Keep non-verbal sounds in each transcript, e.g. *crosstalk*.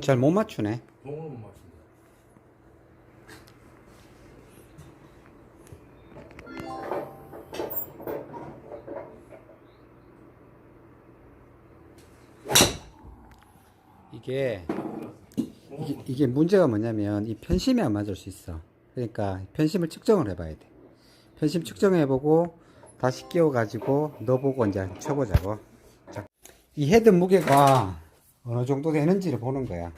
잘 못 맞추네. 동으로 못 맞춘다. 이게 이게, 이게 문제가 뭐냐면 이 편심이 안 맞을 수 있어. 그러니까 편심을 측정을 해봐야 돼. 편심 측정해보고 다시 끼워가지고 넣어보고 이제 쳐보자고. 자, 이 헤드 무게가 어느 정도 되는지를 보는 거야.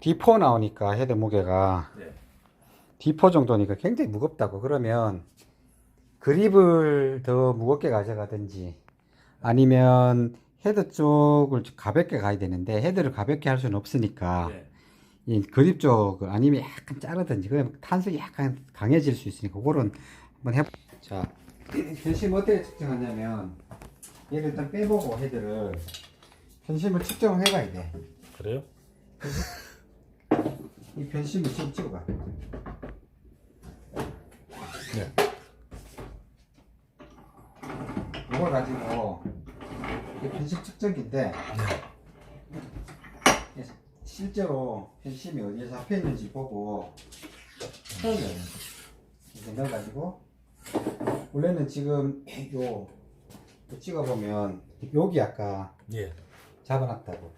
D4 나오니까 헤드 무게가 네. D4 정도니까 굉장히 무겁다고. 그러면 그립을 더 무겁게 가져가든지 아니면 헤드 쪽을 가볍게 가야 되는데 헤드를 가볍게 할 수는 없으니까 네. 이 그립 쪽 아니면 약간 자르든지 그러면 탄성이 약간 강해질 수 있으니까 그거는 한번 해보. 자, *clears throat* 편심 어떻게 측정하냐면 얘를 일단 빼보고 헤드를 편심을 측정을 해봐야 돼. 그래요? 이 편심을 지금 찍어봐. 네. 이걸 가지고 이게 편심 측정기인데 예, 실제로 편심이 어디에 잡혀 있는지 보고 처음에 이렇게 넣어가지고 원래는 지금 요, 요 찍어보면 여기 아까 예. 잡아놨다고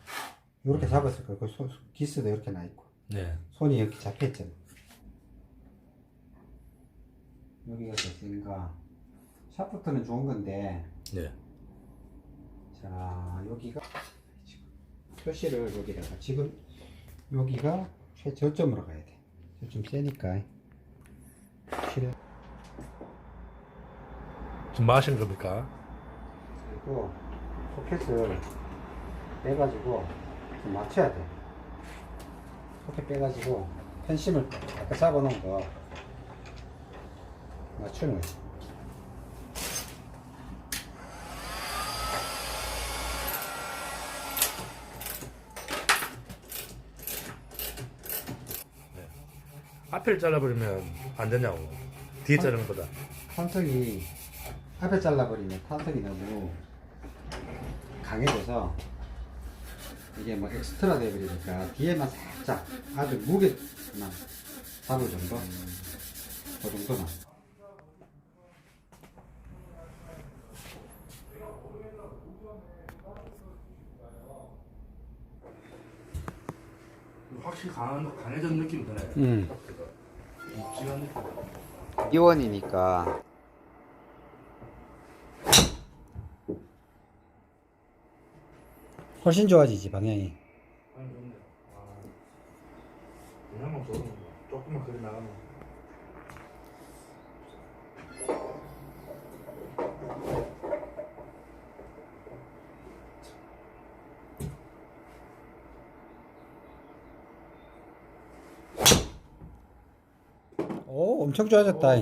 이렇게 잡았을 거예요. 그 소- 기스도 이렇게 나 있고 네. 손이 이렇게 잡혀 있잖아. 여기가 됐으니까 샤프트는 좋은 건데 네. 자 여기가 표시를 여기다가 지금 여기가 최저점으로 가야 돼. 좀 세니까 실에 지금 뭐 하신 겁니까? 그리고 포켓을 빼가지고 좀 맞춰야 돼. 포켓 빼가지고 편심을 아까 잡아놓은 거 맞추는 거지. 앞을 잘라버리면 안 되냐고. 뒤에 자르는 거다. 탄석이 앞에 잘라버리면 탄석이 너무 강해져서 이게 뭐 엑스트라 돼버리니까 뒤에만 살짝 아주 무게만 잡을 정도 그 정도만 확실히 강한, 강해진 느낌 드네. 음. 느낌. 이원이니까 훨씬 좋아지지 방향이 아니, 좋네. 아. 그냥만 쏘는 거. 조금만 그리 나가면. 오 엄청 좋아졌다